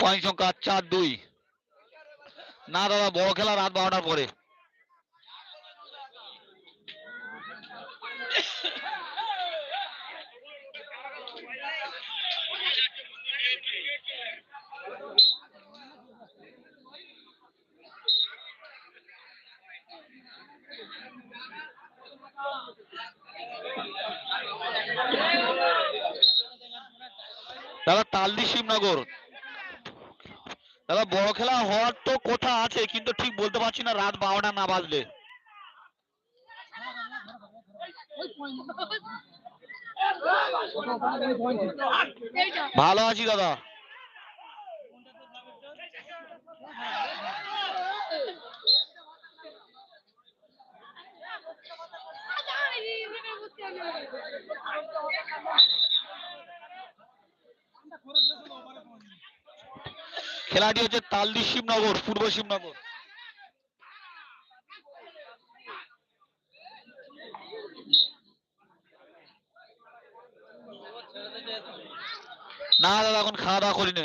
Point সংখ্যা চার দুই। না দাদা বড় খেলা রাত বারোটার পরে। দাদা তালদি শিবনগর। দাদা বড় খেলা হওয়ার তো কথা আছে কিন্তু ঠিক বলতে পারছি না রাত বারোটা না বাজলে ভালো আছি দাদা খেলাটি হচ্ছে তালদি শিবনগর পূর্ব শিবনগর। না দাদা এখন খাওয়া দাওয়া করিনি।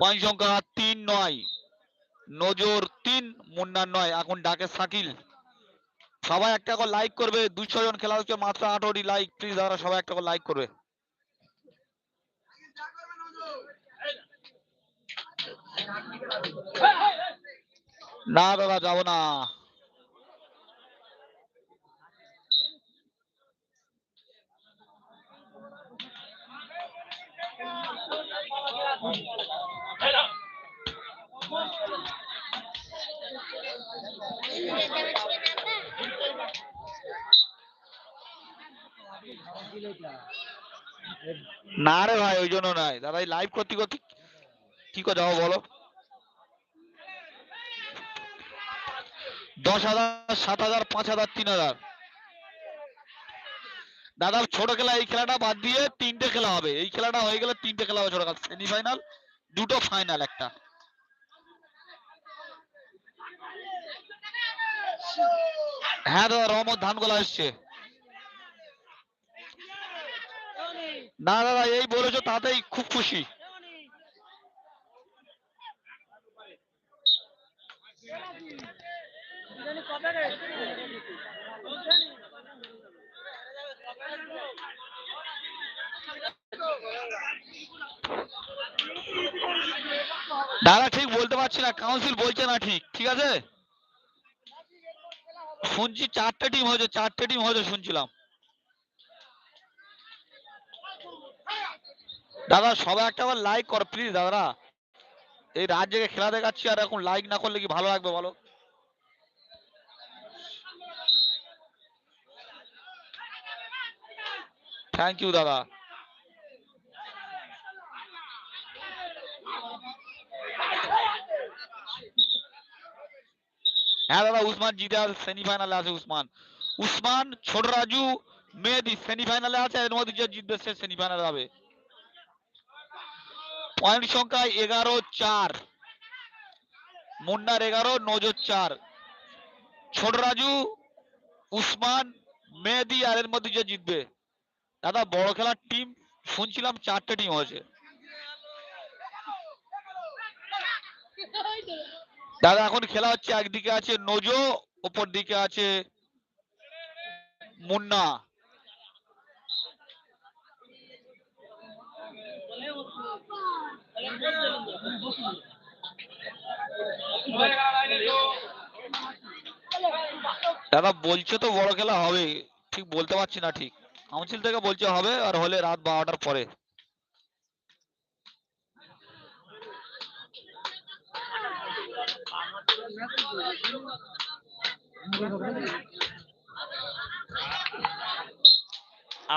পয়েন্ট সংখ্যা তিন নয়, নজর তিন, মুন্নার নয়। এখন ডাকে শাকিল। সবাই একটা করে লাইক করবে। দুশো জন খেলা হচ্ছে মাত্র আঠারোটি লাইক প্লিজ দাদা, সবাই একটা করে লাইক করবে। না দাদা, যাব না। না রে ভাই, ওই জন্য নাই দাদা লাইভ করতে করতে কি করে যাব বলো? দশ হাজার, সাত হাজার, পাঁচ হাজার, তিন হাজার। দাদা, ছোট খেলা, এই খেলাটা বাদ দিয়ে তিনটে খেলা হবে। এই খেলাটা হয়ে গেলে তিনটে খেলা হবে ছোট খেলা সেমিফাইনাল দুটো ফাইনাল একটা। হ্যাঁ দাদা, রহমত ধানগোলা এসছে। না দাদা এই বলেছ তাতেই খুব খুশি। দাদা ঠিক বলতে পারছি না কাউন্সিল বলছে না ঠিক ঠিক আছে? শুনছি চারটে টিম হয়েছে, চারটে টিম হয়েছে, শুনছিলাম। দাদা, সবাই একটা বার লাইক কর প্লিজ দাদা। এই রাত জেগে খেলা দেখাচ্ছি, আর এখন লাইক না করলে কি ভালো লাগবে বলো? থ্যাংক ইউ দাদা। হ্যাঁ দাদা, উসমান জিতে আছে সেমিফাইনালে আছে উসমান। উসমান, ছোট রাজু, মেহেদি সেমিফাইনালে আছে, এর মধ্যে যে জিতবে সে সেমিফাইনালে যাবে। পয়েন্ট সংখ্যা এগারো চার। মুন্নার এগারো, নজর চার। ছোট রাজু, উসমান, মেহেদি আর এর মধ্যে যে জিতবে। দাদা, বড় খেলার টিম শুনছিলাম চারটে টিম হয়েছে। দাদা, এখন খেলা হচ্ছে একদিকে আছে নজো, ওপর দিকে আছে মুন্না। দাদা, বলছে তো বড় খেলা হবে ঠিক বলতে পারছি না ঠিক। কাউন্সিল থেকে বলছে হবে, আর হলে রাত বারোটার পরে।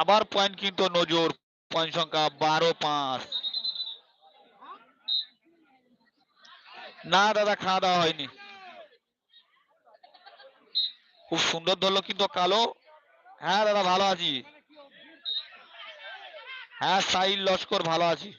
আবার পয়েন্ট কিন্তু নজর পয়েন্ট সংখ্যা বারো পাঁচ। না, দাদা, খাওয়া দাওয়া হয়নি। খুব সুন্দর ধরলো, কিন্তু কালো। হ্যাঁ দাদা, ভালো আছি। হ্যাঁ সাইল লস্কর, ভালো আছি।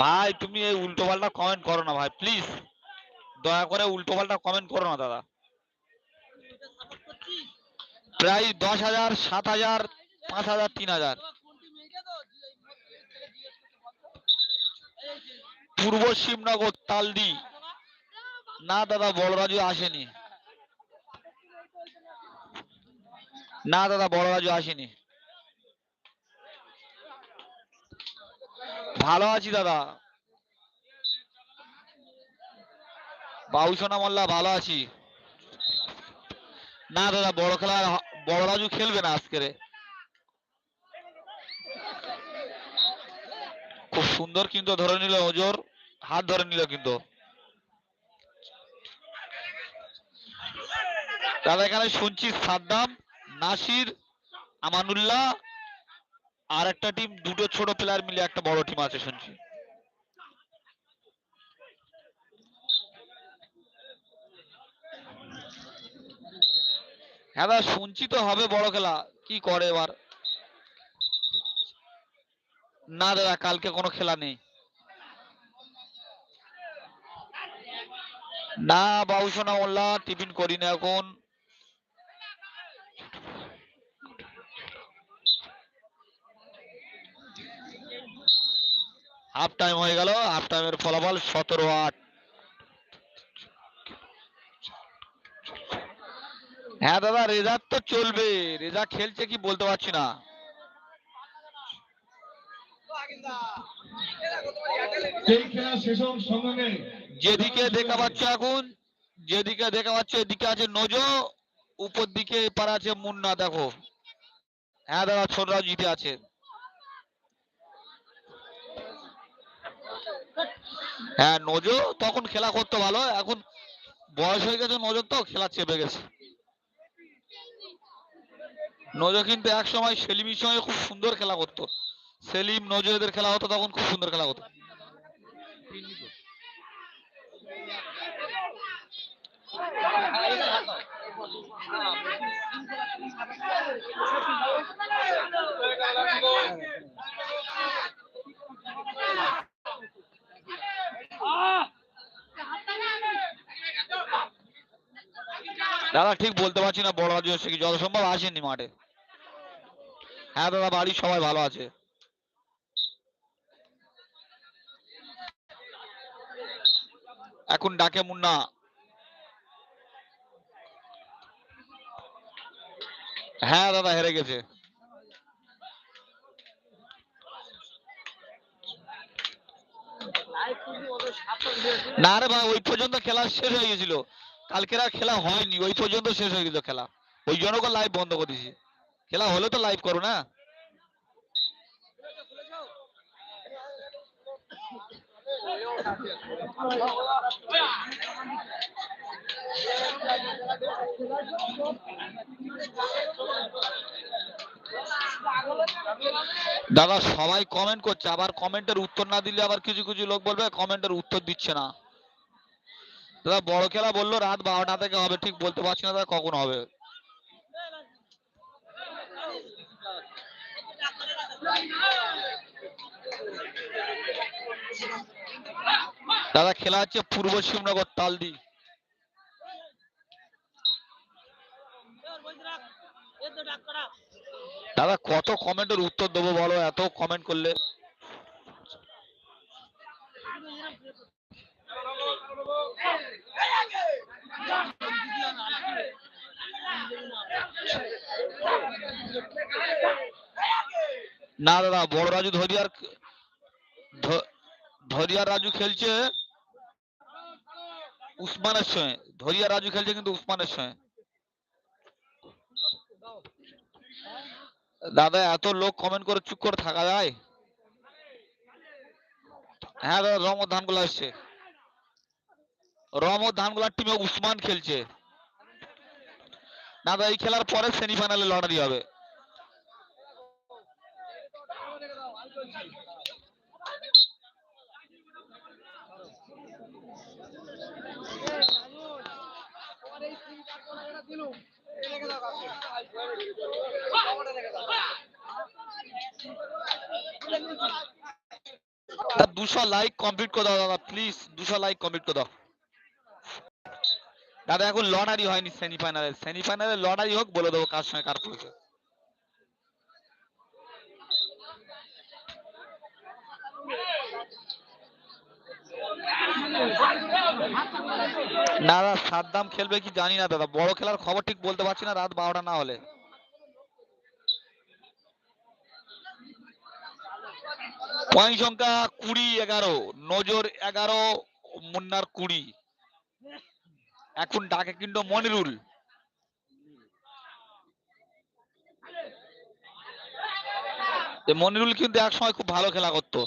ভাই, তুমি এই উল্টো পাল্টা কমেন্ট করো না ভাই প্লিজ দয়া করে উল্টো পাল্টা কমেন্ট করো না, দাদা। প্রায় দশ হাজার, সাত হাজার, পাঁচ হাজার, তিন হাজার। পূর্ব শিবনগর, তালদি। না, দাদা বড়রাজু আসেনি। না, দাদা বড়রাজু আসেনি। ভালো আছি, দাদা। বাবুসোনা মোল্লা, ভালো আছি। না দাদা, বড় খেলা বড় রাজু খেলবে না আজকেরে খুব সুন্দর কিন্তু ধরে নিল ওজোর হাত ধরে নিল কিন্তু। দাদা, এখানে শুনছি সাদ্দাম, নাসির, আমানুল্লাহ, আর একটা টিম দুটো ছোট প্লেয়ার মিলে একটা বড় টিম আছে, শুনছি। হ্যাঁ দাদা, শুনছি তো হবে বড় খেলা। কি করে এবার? না দাদা, কালকে কোনো খেলা নেই। না, বাবু বাবুসোনা মোল্লা, টিফিন করি না এখন। হাফ টাইম হয়ে গেল হাফ টাইমের ফলাফল সতেরো আট। হ্যাঁ দাদা রেজার তো চলবে। রেজা খেলছে কি বলতে পারছি না। যেদিকে দেখা পাচ্ছ এখন যেদিকে দেখা পাচ্ছে এদিকে আছে নজো উপর দিকে এপার আছে মুন্না দেখো। হ্যাঁ দাদা ছোটরাও জিতে আছে। হ্যাঁ নজো তখন খেলা করতে ভালো এখন বয়স হয়ে গেছে নজর তো খেলা চেপে গেছে। নজো কিন্তু এক সময় সেলিমের সঙ্গে খুব সুন্দর খেলা করতো। সেলিম নজো এদের খেলা হতো, তখন খুব সুন্দর খেলা হতো। দাদা, ঠিক বলতে পারছি না, বড় যত সম্ভব আসেনি মাঠে। হ্যাঁ দাদা, বাড়ির সবাই ভালো আছে। এখন ডাকে মুন্না। হ্যাঁ দাদা, হেরে গেছে। না রে ভাই, ওই পর্যন্ত খেলা শেষ হয়ে গেছিল। কালকের আর খেলা হয়নি, ওই পর্যন্ত শেষ হয়ে গেছিল খেলা। ওই জন্য লাইভ বন্ধ করে দিয়েছি। খেলা হলে তো লাইভ করো না। দাদা, সবাই কমেন্ট করছে, আবার কমেন্টের উত্তর না দিলে আবার কিছু কিছু লোক বলবে কমেন্টের উত্তর দিচ্ছে না। দাদা, বড় খেলা বলল রাত বারোটা থেকে হবে, ঠিক বলতে পারছি না দাদা কখন হবে। দাদা, খেলা হচ্ছে পূর্ব শিবনগর, তালদি। দাদা, কত কমেন্টের উত্তর দেবো বলো? এত কমেন্ট করলে। না দাদা, বড় রাজু ধরিয়ার ধরিয়ার রাজু খেলছে। উসমানের সঙ্গে। ধরিয়া রাজু খেলছে কিন্তু উসমানের সঙ্গে। দাদা, এত লোক কমেন্ট করে চুপ করে থাকা যায়? হ্যাঁ দাদা রমদ ধানগুলা এসছে। রমদ ধানগুলার টিমে উসমান খেলছে। দাদা, এই খেলার পরে সেমিফাইনালে লটারি হবে। দুশো লাইক কমপ্লিট করে দাও দাদা প্লিজ দুশো লাইক কমপ্লিট করে দাও। দাদা, এখন হয়নি সেমিফাইনালে সেমিফাইনালে হোক, বলে দেবো কার সঙ্গে কার দাদা, সাদ্দাম খেলবে কি জানি না, দাদা। বড় খেলার খবর ঠিক বলতে পারছি না, রাত বারোটা না হলে। পয়েন্ট সংখ্যা কুড়ি, এগারো। নজর এগারো, মুন্নার কুড়ি। এখন ডাকে কিন্তু মনিরুল। মনিরুল কিন্তু এক সময় খুব ভালো খেলা করতো।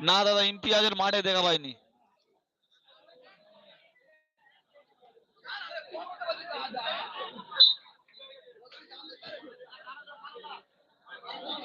না দাদা, ইমতিয়াজের মাঠে দেখা পাইনি।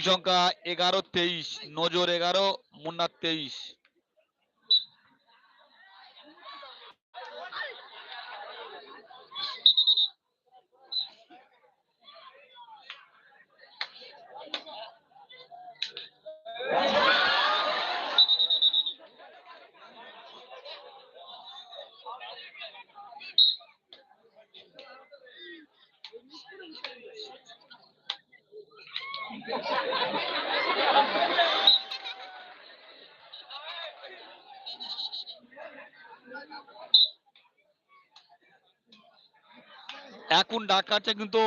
পয়েন্ট সংখ্যা এগারো তেইশ। নজর এগারো মুন্না তেইশ। এখন ডাক কাটছে কিন্তু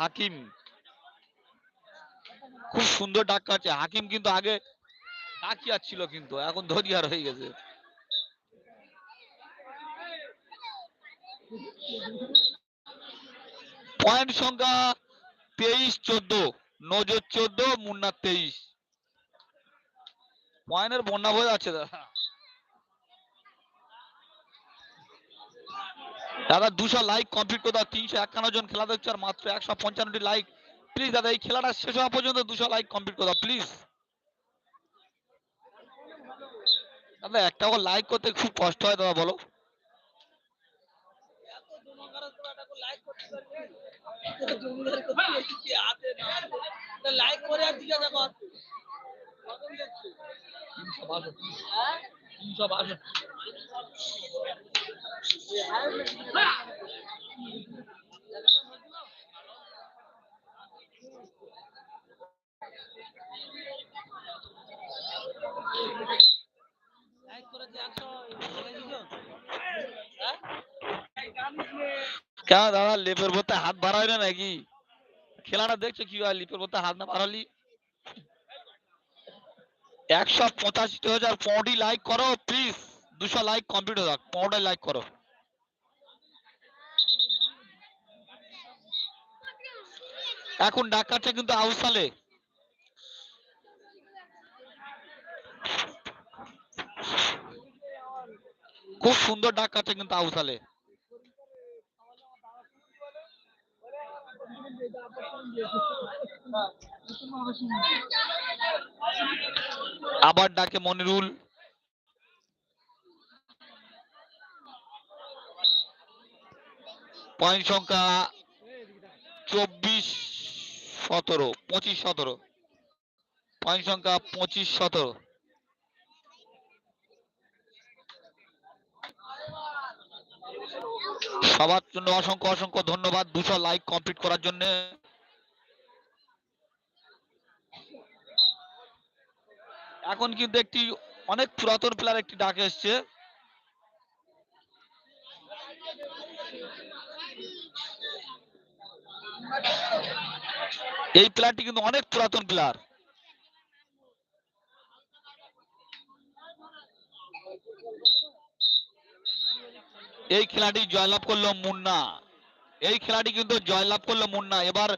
হাকিম। খুব সুন্দর ডাক কাটছে হাকিম কিন্তু আগে ডাকিয়ার ছিল কিন্তু, এখন ধরিয়ার হয়ে গেছে। পয়েন্ট সংখ্যা তেইশ, চোদ্দ। নজর চোদ্দ, মুন্না তেইশ। পয়েন্টের বন্যা বয়ে যাচ্ছে, দাদা। দাদা, দুশো লাইক কমপ্লিট করে দাও তিনশো একান্ন জন খেলা দেখছে আর মাত্র একশো পঞ্চান্নটি লাইক প্লিজ দাদা, এই খেলাটা শেষ হওয়া পর্যন্ত দুশো লাইক কমপ্লিট করে দাও প্লিজ দাদা, একটা করে লাইক করতে খুব কষ্ট হয়, দাদা, বলো। লাইক করে আর জিজ্ঞাসা কর তিনশো বাষট্টি তিনশো বাষট্টি লাইক করেছে একশো হ্যাঁ কেন দাদা, লেপের মধ্যে হাত বাড়াই না নাকি? খেলাটা দেখছ কি হয় লিপের মধ্যে হাত না বাড়ালি? একশো পঁচাশি হাজার পনেরোটি লাইক করো প্লিজ দুশো লাইক কমপ্লিট হয়ে যাক পনেরোটাই লাইক করো। এখন ডাক কাটছে কিন্তু আউসালে। খুব সুন্দর ডাক কাটছে কিন্তু আউসালে। আবার ডাকে মনিরুল। পয়েন্ট সংখ্যা চব্বিশ সতেরো পঁচিশ সতেরো। পয়েন্ট সংখ্যা পঁচিশ সতেরো। সবার জন্য অসংখ্য অসংখ্য ধন্যবাদ। দুশো লাইক কমপ্লিট করার জন্য। এখন কিন্তু একটি অনেক পুরাতন প্লেয়ার একটি ডাক এসছে। এই প্লেয়ারটি কিন্তু অনেক পুরাতন প্লেয়ার। এই খেলাটি জয়লাভ করল মুন্না। এই খেলাটি কিন্তু জয়লাভ করল মুন্না। এবার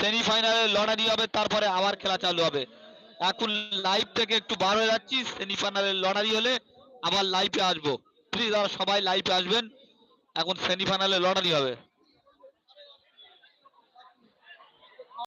সেমিফাইনালে লড়াই হবে, তারপরে আবার খেলা চালু হবে। এখন লাইভ থেকে একটু বার হয়ে যাচ্ছি সেমিফাইনালে লড়াই হলে আবার লাইভে আসব। প্লিজ আর সবাই লাইভে আসবেন। এখন সেমিফাইনালে লড়াই হবে।